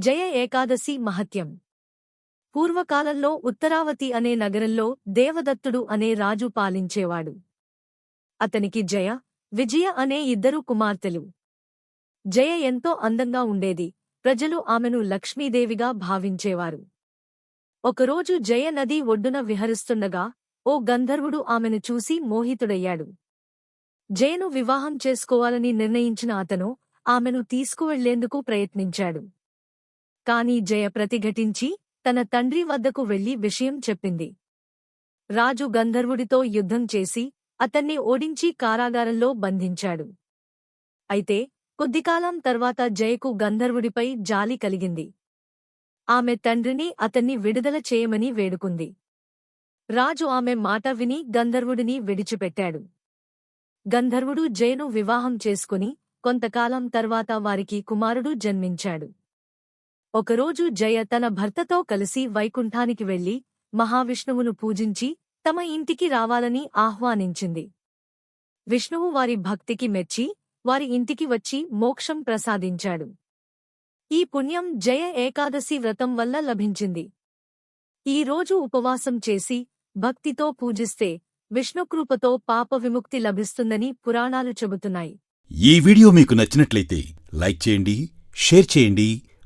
జయ ఏకాదశి మహత్యం. పూర్వకాలంలో ఉత్తరావతి అనే నగరంలో దేవదత్తుడు అనే రాజు పాలించేవాడు. అతనికి జయ విజయ అనే ఇద్దరు కుమార్తెలు. జయ ఎంతో అందంగా ఉండేది. ప్రజలు ఆమెను లక్ష్మీదేవిగా భావించేవారు. ఒకరోజు జయ నది ఒడ్డున విహరిస్తుండగా ఓ గంధర్వుడు ఆమెను చూసి మోహితుడయ్యాడు. జయను వివాహం చేసుకోవాలని నిర్ణయించిన అతను ఆమెను తీసుకువెళ్ళేందుకు ప్రయత్నించాడు. కాని జయ ప్రతిఘటించి తన తండ్రి వద్దకు వెళ్ళి విషయం చెప్పింది. రాజు గంధర్వుడితో యుద్ధం చేసి అతన్ని ఓడించి కారాగారంలో బంధించాడు. అయితే కొద్దికాలం తర్వాత జయకు గంధర్వుడిపై జాలి కలిగింది. ఆమె తండ్రిని అతన్ని విడుదల చేయమని వేడుకుంది. రాజు ఆమె మాట విని గంధర్వుడిని విడిచిపెట్టాడు. గంధర్వుడు జయను వివాహం చేసుకుని కొంతకాలం తర్వాత వారికి కుమారుడు జన్మించాడు. ఒకరోజు జయ తన భర్తతో కలిసి వైకుంఠానికి వెళ్ళి మహావిష్ణువును పూజించి తమ ఇంటికి రావాలని ఆహ్వానించింది. విష్ణువు వారి భక్తికి మెచ్చి వారి ఇంటికి వచ్చి మోక్షం ప్రసాదించాడు. ఈ పుణ్యం జయ ఏకాదశి వ్రతం వల్ల లభించింది. ఈ రోజు ఉపవాసం చేసి భక్తితో పూజిస్తే విష్ణుకృపతో పాప విముక్తి లభిస్తుందని పురాణాలు చెబుతున్నాయి. ఈ వీడియో మీకు నచ్చినట్లయితే లైక్ చేయండి షేర్ చేయండి